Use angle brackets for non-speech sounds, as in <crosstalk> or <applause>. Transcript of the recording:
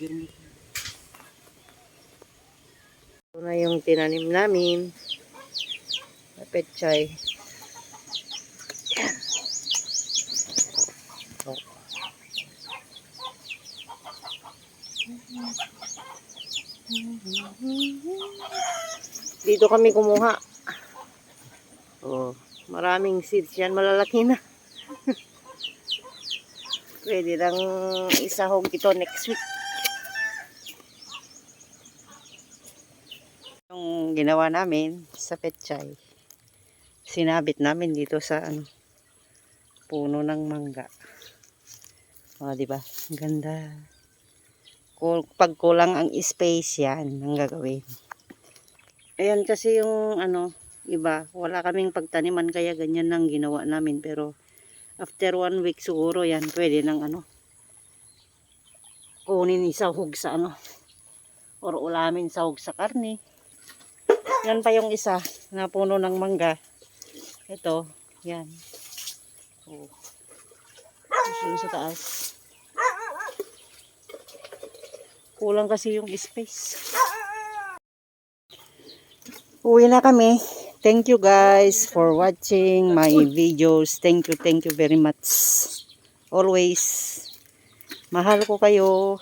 ganito. Ito na yung tinanim namin. Pechay. Yan. Dito kami kumuha. Oh, maraming seeds yan. Malalaki na. <laughs> Pwede lang isahog ito next week. Yung ginawa namin sa petchay, sinabit namin dito sa ano, puno ng mangga. O, di ba? Ganda. Pag kulang ang space yan, ang gagawin. Ayan kasi yung ano, iba, wala kaming pagtaniman kaya ganyan lang ginawa namin. Pero after one week siguro yan, pwede nang ano, kunin isahog sa ano, or ulamin sahog sa karne. Yan pa yung isa na puno ng mangga. Ito, yan. Oh. Yun sa taas. Kulang kasi yung space. Uwi na kami. Thank you guys for watching my videos. Thank you, thank you very much. Always. Mahal ko kayo.